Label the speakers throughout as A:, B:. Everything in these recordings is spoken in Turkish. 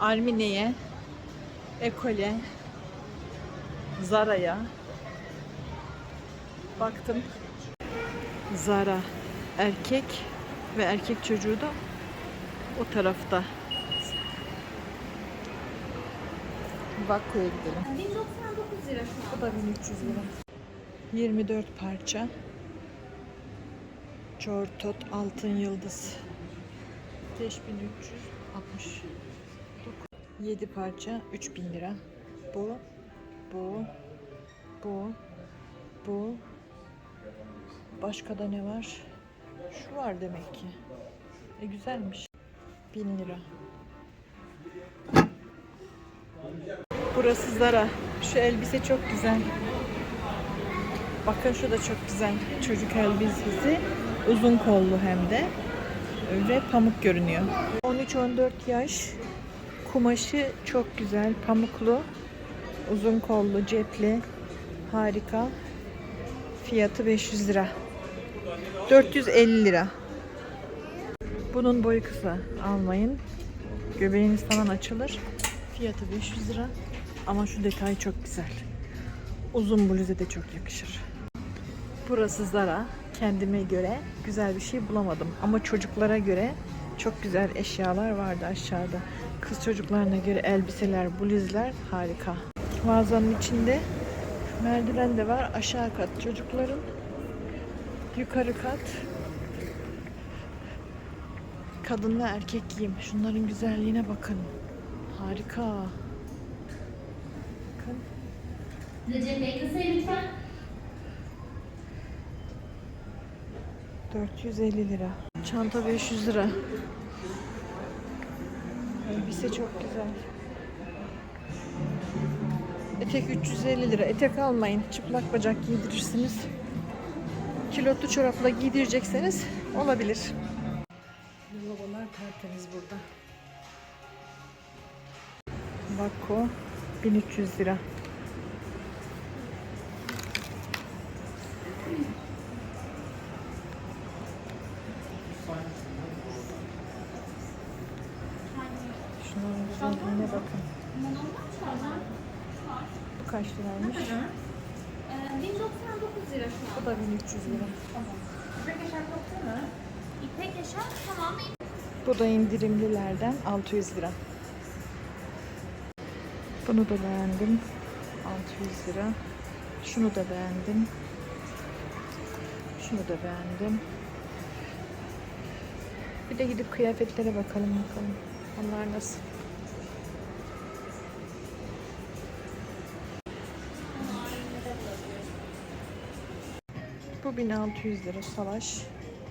A: Armine'ye, Ekole, Zara'ya baktım. Zara erkek ve erkek çocuğu da o tarafta. Vakko'ya gidelim.
B: 1099 lira şu an.
A: Bu da 1300 lira. 24 parça. Çortot altın yıldız. 5360. 7 parça 3000 lira. Bu, bu, bu, bu. Başka da ne var? Şu var demek ki. E güzelmiş. 1000 lira. Burası Zara. Şu elbise çok güzel. Bakın şu da çok güzel. Çocuk elbisesi. Uzun kollu hem de. Ve pamuk görünüyor. 13-14 yaş. Kumaşı çok güzel. Pamuklu. Uzun kollu, cepli. Harika. Fiyatı 500 lira. 450 lira. Bunun boyu kısa. Almayın. Göbeğiniz falan açılır. Fiyatı 500 lira. Ama şu detay çok güzel. Uzun bluze de çok yakışır. Burası Zara. Kendime göre güzel bir şey bulamadım. Ama çocuklara göre çok güzel eşyalar vardı aşağıda. Kız çocuklarına göre elbiseler, bluzlar harika. Mağazanın içinde merdiven de var. Aşağı kat çocukların. Yukarı kat kadın ve erkek giyim. Şunların güzelliğine bakın. Harika. Bakın.
B: Recep Bey lütfen.
A: 450 lira. Çanta 500 lira. Elbise çok güzel. Etek 350 lira. Etek almayın. Çıplak bacak giydirirsiniz. Kilotlu çorapla giydirecekseniz olabilir. Lavabolar tertemiz burada. Bako 1300 lira. Şunların güzelliğine bakın. Bu kaç liraymış?
B: Ee, 1099 lira şu an.
A: Bu da 1300 lira.
B: İpek Yaşar koktu mu? İpek Yaşar tamam.
A: Bu da indirimlilerden 600 lira. Bunu da beğendim. 600 lira. Şunu da beğendim. Şunu da beğendim. Bir de gidip kıyafetlere bakalım bakalım. Onlar nasıl? Bu 1600 lira salaş.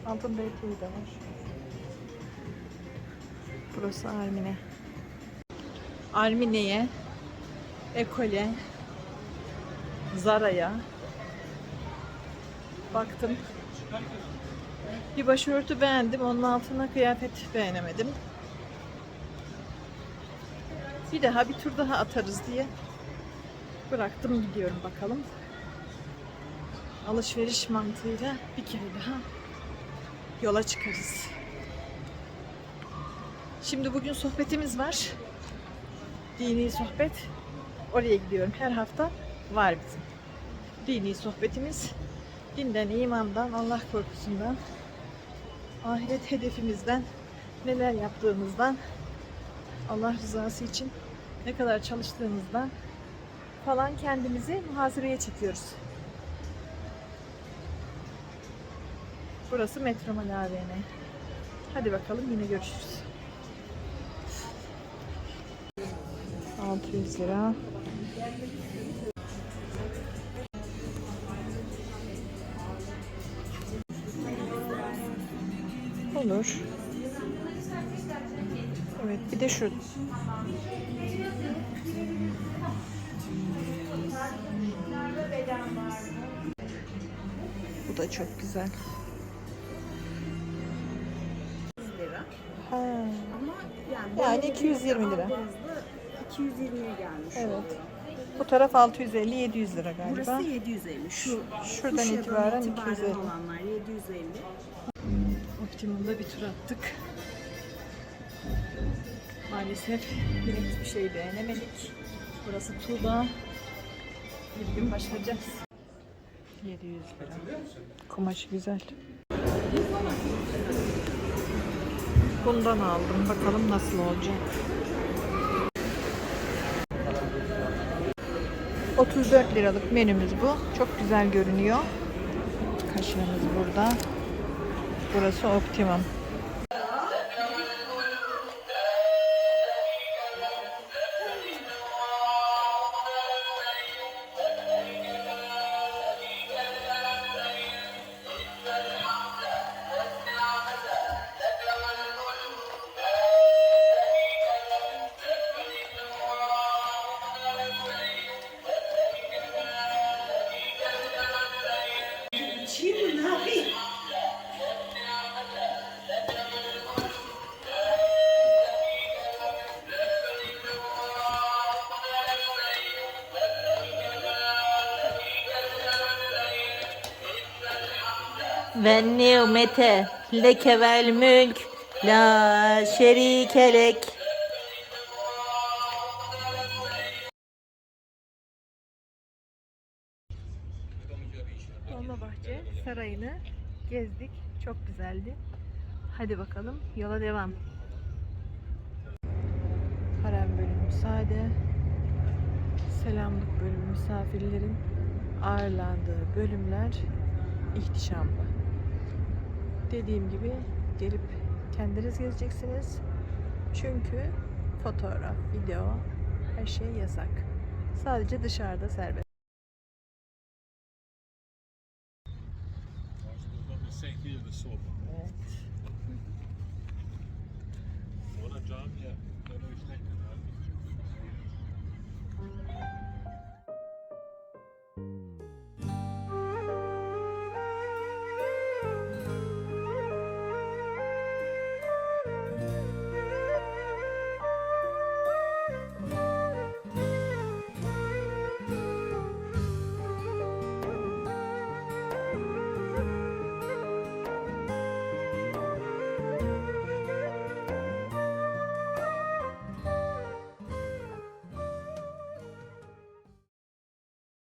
A: Altında eteği de var. Burası Armine. Armine'ye, Ekole, Zara'ya baktım. Bir başörtü beğendim. Onun altına kıyafet beğenemedim. Bir daha bir tur daha atarız diye bıraktım gidiyorum bakalım. Alışveriş mantığıyla bir kere daha yola çıkarız. Şimdi bugün sohbetimiz var. Dini sohbet. Oraya gidiyorum. Her hafta var bizim. Dini sohbetimiz. Dinden, imandan, Allah korkusundan, ahiret hedefimizden, neler yaptığımızdan, Allah rızası için ne kadar çalıştığımızdan falan kendimizi muhasebeye çekiyoruz. Burası Metromal AVM. Hadi bakalım yine görüşürüz. 600 lira. Olur. Evet bir de şu. Bu da çok güzel. Ha,
C: Ama yani
A: Yani
C: böyle
A: 220 lira.
C: aldığınızda 220'ye gelmiş
A: Evet.
C: oluyor.
A: bu taraf 650 700 lira galiba.
C: Burası 750. Şu
A: Şuradan
C: şu şuradan
A: itibaren 250.
C: olanlar 750.
A: Optimum'da bir tur attık. Maalesef yine hiçbir şey beğenemedik. Burası Tuğba. Bir gün başlayacağız. 700 lira. Kumaşı güzel. Bundan aldım. Bakalım nasıl olacak. 34 liralık menümüz bu. Çok güzel görünüyor. Kaşığımız burada. Burası Optimum. Ve nimete leke vel mülk la şerike lek. Dolmabahçe Sarayı'nı gezdik. Çok güzeldi. Hadi bakalım yola devam. Harem bölümü sade. Selamlık bölümü misafirlerin ağırlandığı bölümler ihtişamlı dediğim gibi gelip kendiniz gezeceksiniz. Çünkü fotoğraf, video her şey yasak. Sadece dışarıda serbest.
D: Thank you.